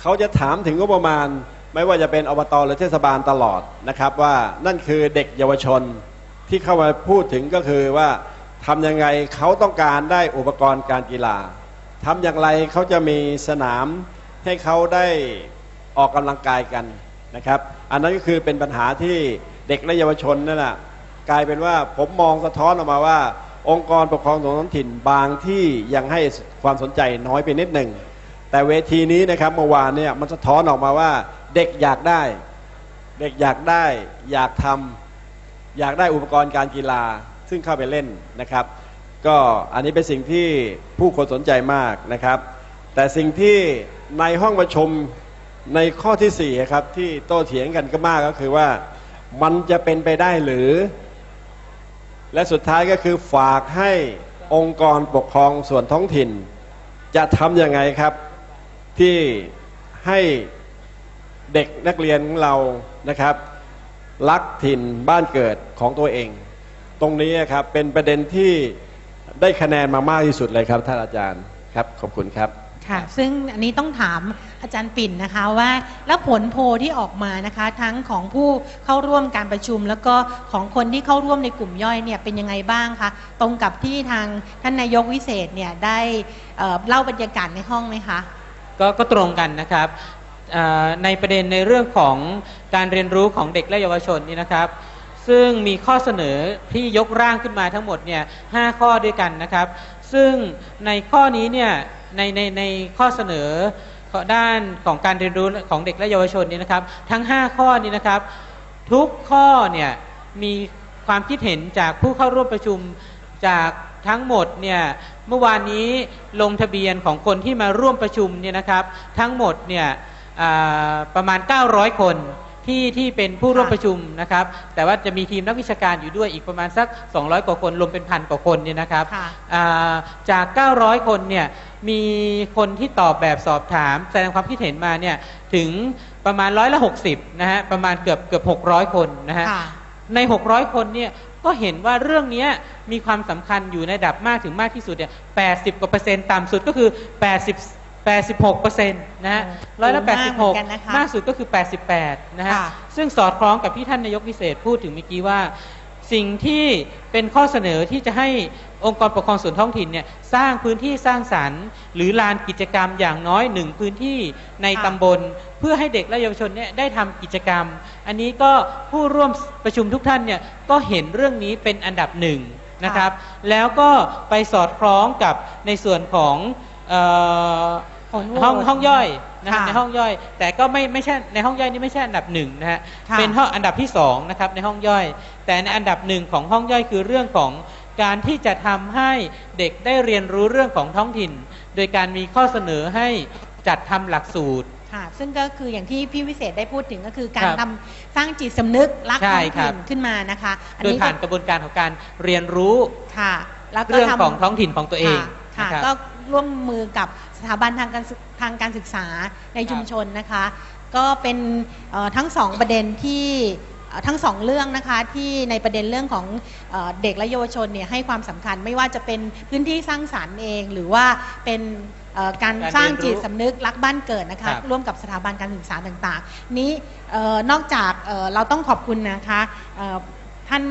เขาจะถามถึงงบประมาณ ไม่ว่าจะเป็นอบตหรือเทศบาลตลอดนะครับ ว่านั่นคือเด็กเยาวชนที่เข้ามาพูดถึงก็คือว่าทำยังไงเขาต้องการได้อุปกรณ์การกีฬาทำอย่างไรเขาจะมีสนามให้เขาได้ออกกำลังกายกันนะครับ อันนั้นก็คือเป็นปัญหาที่เด็กและเยาวชนนั่นแหละกลายเป็นว่าผมมองสะท้อนออกมาว่า องค์กรปกครองส่วนท้องถิ่นบางที่ยังให้ความสนใจน้อยไปนิดหนึ่ง แต่เวทีนี้นะครับเมื่อวานเนี่ยมันสะท้อนออกมาว่าเด็กอยากได้ เด็กอยากได้ อยากทำอยากได้อุปกรณ์การกีฬา ซึ่งเข้าไปเล่นนะครับ ก็อันนี้เป็นสิ่งที่ผู้คนสนใจมากนะครับ แต่สิ่งที่ในห้องประชุมในข้อที่สี่ครับที่โต้เถียงกันก็มากก็คือว่ามันจะเป็นไปได้หรือ และสุดท้ายก็คือฝากให้องค์กรปกครองส่วนท้องถิ่น จะทำยังไงครับ ที่ให้เด็กนักเรียนของเรานะครับ รักถิ่นบ้านเกิดของตัวเอง ตรงนี้ครับเป็นประเด็นที่ได้คะแนนมามากที่สุดเลยครับท่านอาจารย์ครับขอบคุณครับค่ะซึ่งอันนี้ต้องถามอาจารย์ปิ่นนะคะว่าแล้วผลโพลที่ออกมานะคะ ทั้งของผู้เข้าร่วมการประชุม แล้วก็ของคนที่เข้าร่วมในกลุ่มย่อยเนี่ยเป็นยังไงบ้างคะตรงกับที่ทางท่านนายกวิเศษเนี่ยได้เเล่าบรรยากาศในห้องไหมคะ ก็ก็ตรงกันนะครับในประเด็นในเรื่องของการเรียนรู้ของเด็กและเยาวชนนี่นะครับ ซึ่งมีข้อเสนอที่ยกร่างขึ้นมาทั้งหมดเนี่ยห้าข้อด้วยกันนะครับ ซึ่งในข้อนี้เนี่ยในในในข้อเสนอด้านของการเรียนรู้ของเด็กและเยาวชนนี่นะครับ ทั้ง 5 ข้อนี้นะครับ ทุกข้อเนี่ยมีความคิดเห็นจากผู้เข้าร่วมประชุมจาก ทั้งหมดเนี่ยเมื่อวานนี้ลงทะเบียนของคนที่มาร่วมประชุมเนี่ยนะครับ ทั้งหมดเนี่ยอ่าประมาณ 900 คนที่ที่เป็นผู้ร่วมค่ะประชุมนะครับ แต่ว่าจะมีทีมนักวิชาการอยู่ด้วยอีกประมาณสัก 200 กว่าคนรวมเป็นพันกว่าคนเนี่ยนะครับค่ะอ่าจาก 900 คนเนี่ยมีคนที่ตอบแบบสอบถาม แสดงความคิดเห็นมาเนี่ยถึงประมาณร้อยละ60นะฮะประมาณเกือบเกือบ 600 คนนะฮะค่ะใน 600 คนเนี่ย ก็เห็นว่าเรื่องเนี้ยมีความสำคัญอยู่ในระดับมากถึงมากที่สุดเนี่ย80กว่าเปอร์เซ็นต์ต่ำสุดก็คือ80 86เปอร์เซ็นต์นะฮะโอ้ร้อยละสูงมากเหมือนกันนะคะ86มากสุดก็คือ88นะฮะค่ะซึ่งสอดคล้องกับที่ท่านนายกวิเศษพูดถึงเมื่อกี้ว่า สิ่งที่เป็นข้อเสนอที่จะให้องค์กรปกครองส่วนท้องถิ่นเนี่ยสร้างพื้นที่สร้างสรรค์ หรือลานกิจกรรมอย่างน้อยหนึ่งพื้นที่ในตำบล เพื่อให้เด็กและเยาวชนเนี่ยได้ทำกิจกรรม อันนี้ก็ผู้ร่วมประชุมทุกท่านเนี่ยก็เห็นเรื่องนี้เป็นอันดับหนึ่งนะครับ แล้วก็ไปสอดคล้องกับในส่วนของออห้องห้องย่อย นะฮะค่ะในห้องย่อย แต่ก็ไม่ไม่ใช่ในห้องย่อยนี่ไม่ใช่อันดับหนึ่งนะฮะค่ะเป็นห้องอันดับที่สองนะครับในห้องย่อย แต่ในอันดับหนึ่งของห้องย่อยคือเรื่องของการที่จะทำให้เด็กได้เรียนรู้เรื่องของท้องถิ่น โดยการมีข้อเสนอให้จัดทำหลักสูตรค่ะซึ่งก็คืออย่างที่พี่วิเศษได้พูดถึงก็คือการครับทำสร้างจิตสำนึกรักใช่ท้องครัถิ่บนขึ้นมานะคะอันโดยนี้ผ่านกระบวนการของการเรียนรู้ค่ะแล้วก็เรื่องทำของท้องถิ่นของตัวเองค่ะนะครับก็ ร่วมมือกับสถาบันทางการศึกทางการศึกษาในชุมชนนะคะ ก็เป็นเอ่อทั้งสองประเด็นที่เอ่อทั้งสองเรื่องนะคะที่ในประเด็นเรื่องของเอ่อเด็กและเยาวชนเนี่ยให้ความสำคัญไม่ว่าจะเป็นพื้นที่สร้างสรรค์เอง หรือว่าเป็นเอ่อการการสร้างเรียนรู้จิตสำนึกรักบ้านเกิดนะคะ ครับ ร่วมกับสถาบันการศึกษาต่างๆ นี้เอ่อนอกจากเอ่อเราต้องขอบคุณนะคะเอ่อ ท่าน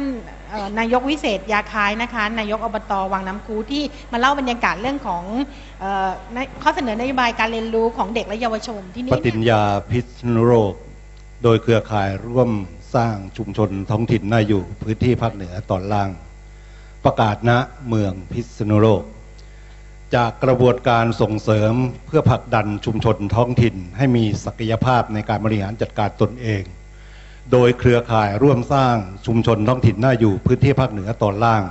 นายกวิเศษยาคายนะคะ นายกอบตวังน้ำคูที่มาเล่าบรรยากาศเรื่องของออข้อเสนอนโยบายการเรียนรู้ของเด็กและเยาวชนที่นี่ปฏิญญาพิษณุโลกโดยเครือข่ายร่วมสร้างชุมชนท้องถิ่นน่าอยู่พื้นที่ภาคเหนือตอนล่าง ประกาศณเมืองพิษณุโลก จากกระบวนการส่งเสริมเพื่อผลักดันชุมชนท้องถิ่น ให้มีศักยภาพในการบริหารจัดการตนเอง โดยเครือข่ายร่วมสร้างชุมชนท้องถิ่นน่าอยู่พื้นที่ภาคเหนือตอนล่าง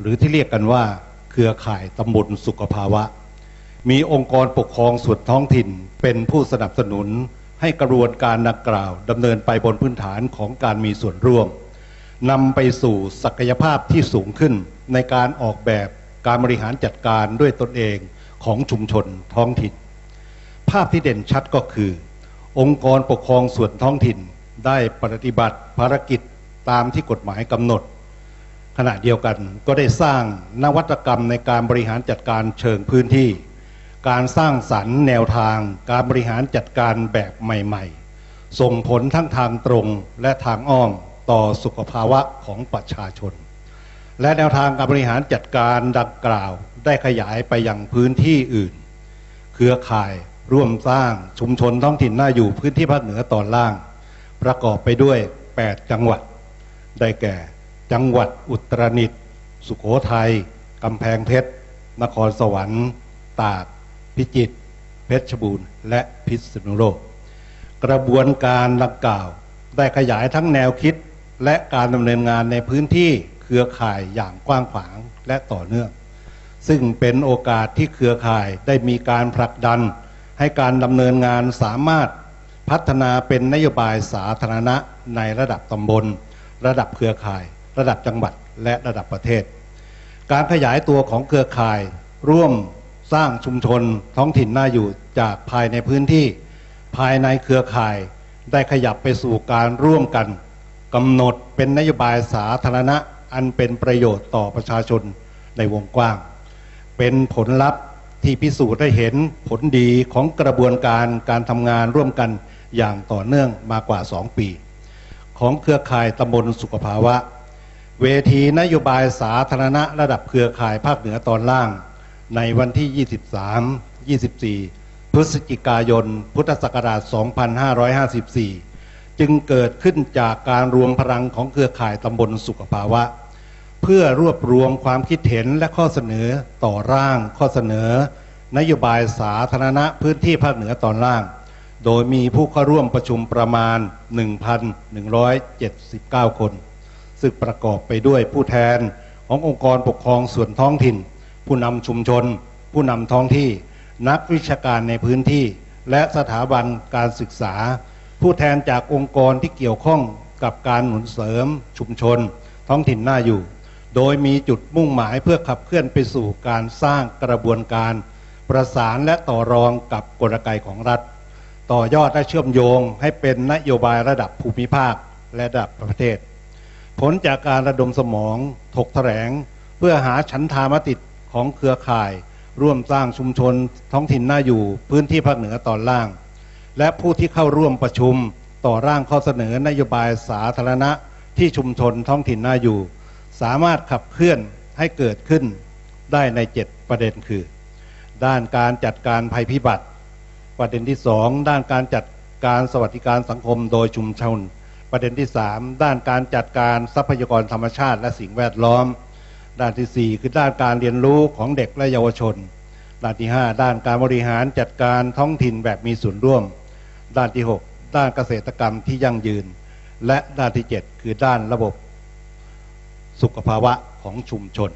หรือที่เรียกกันว่าเครือข่ายตำบลสุขภาวะ มีองค์กรปกครองส่วนท้องถิ่นเป็นผู้สนับสนุนให้กระบวนการดังกล่าวดำเนินไปบนพื้นฐานของการมีส่วนร่วมนำไปสู่ศักยภาพที่สูงขึ้นในการออกแบบการบริหารจัดการด้วยตนเองของชุมชนท้องถิ่น ภาพที่เด่นชัดก็คือ องค์กรปกครองส่วนท้องถิ่น ได้ปฏิบัติภารกิจตามที่กฎหมายกำหนด ขณะเดียวกันก็ได้สร้างนวัตกรรมในการบริหารจัดการเชิงพื้นที่ การสร้างสรรค์แนวทาง การบริหารจัดการแบบใหม่ๆ ส่งผลทั้งทางตรงและทางอ้อมต่อสุขภาวะของประชาชน และแนวทางการบริหารจัดการดังกล่าวได้ขยายไปยังพื้นที่อื่น เครือข่ายร่วมสร้างชุมชนท้องถิ่นน่าอยู่พื้นที่ภาคเหนือตอนล่าง ประกอบไปด้วย 8 จังหวัด ได้แก่ จังหวัดอุตรดิตถ์สุโขทัยกำแพงเพชร นครสวรรค์ ตาก พิจิตร เพชรบูรณ์ และพิษณุโลก กระบวนการดังกล่าว ได้ขยายทั้งแนวคิดและการดำเนินงานในพื้นที่เครือข่ายอย่างกว้างขวางและต่อเนื่อง ซึ่งเป็นโอกาสที่เครือข่ายได้มีการผลักดัน ให้การดำเนินงานสามารถ พัฒนาเป็นนโยบายสาธารณะในระดับตำบล ระดับเครือข่าย ระดับจังหวัดและระดับประเทศ การขยายตัวของเครือข่าย ร่วมสร้างชุมชนท้องถิ่นน่าอยู่จากภายในพื้นที่ ภายในเครือข่าย ได้ขยับไปสู่การร่วมกันกำหนดเป็นนโยบายสาธารณะอันเป็นประโยชน์ต่อประชาชนในวงกว้าง เป็นผลลัพธ์ที่พิสูจน์ได้เห็นผลดีของกระบวนการการทำงานร่วมกัน อย่างต่อเนื่องมากว่า 2 ปี ของเครือข่ายตำบลสุขภาวะ เวทีนโยบายสาธารณะระดับเครือข่ายภาคเหนือตอนล่าง ในวันที่ 23 24 พฤศจิกายน พุทธศักราช 2554 จึงเกิดขึ้นจากการรวมพลังของเครือข่ายตำบลสุขภาวะเพื่อรวบรวมความคิดเห็นและข้อเสนอต่อร่างข้อเสนอ นโยบายสาธารณะพื้นที่ภาคเหนือตอนล่าง โดยมีผู้เข้าร่วมประชุมประมาณ 1,179 คน ซึ่งประกอบไปด้วยผู้แทนขององค์กรปกครองส่วนท้องถิ่น ผู้นำชุมชน ผู้นำท้องที่ นักวิชาการในพื้นที่ และสถาบันการศึกษา ผู้แทนจากองค์กรที่เกี่ยวข้องกับการหนุนเสริม ชุมชน ท้องถิ่นน่าอยู่ โดยมีจุดมุ่งหมายเพื่อขับเคลื่อนไปสู่การสร้างกระบวนการ ประสานและต่อรองกับกลไกของรัฐ ต่อยอดและเชื่อมโยงให้เป็นนโยบายระดับภูมิภาคและระดับประเทศ ผลจากการระดมสมอง ถกแถลง เพื่อหาฉันทามติของเครือข่าย ร่วมสร้างชุมชนท้องถิ่นน่าอยู่พื้นที่ภาคเหนือตอนล่าง และผู้ที่เข้าร่วมประชุมต่อร่างข้อเสนอนโยบายสาธารณะที่ชุมชนท้องถิ่นน่าอยู่ สามารถขับเคลื่อนให้เกิดขึ้นได้ใน 7 ประเด็นคือ ด้านการจัดการภัยพิบัติ ประเด็นที่สองด้านการจัดการสวัสดิการสังคมโดยชุมชน ประเด็นที่สามด้านการจัดการทรัพยากรธรรมชาติและสิ่งแวดล้อม ด้านที่สี่คือด้านการเรียนรู้ของเด็กและเยาวชน ด้านที่ห้าด้านการบริหารจัดการท้องถิ่นแบบมีส่วนร่วม ด้านที่หกด้านเกษตรกรรมที่ยั่งยืน และด้านที่เจ็ดคือด้านระบบสุขภาวะของชุมชน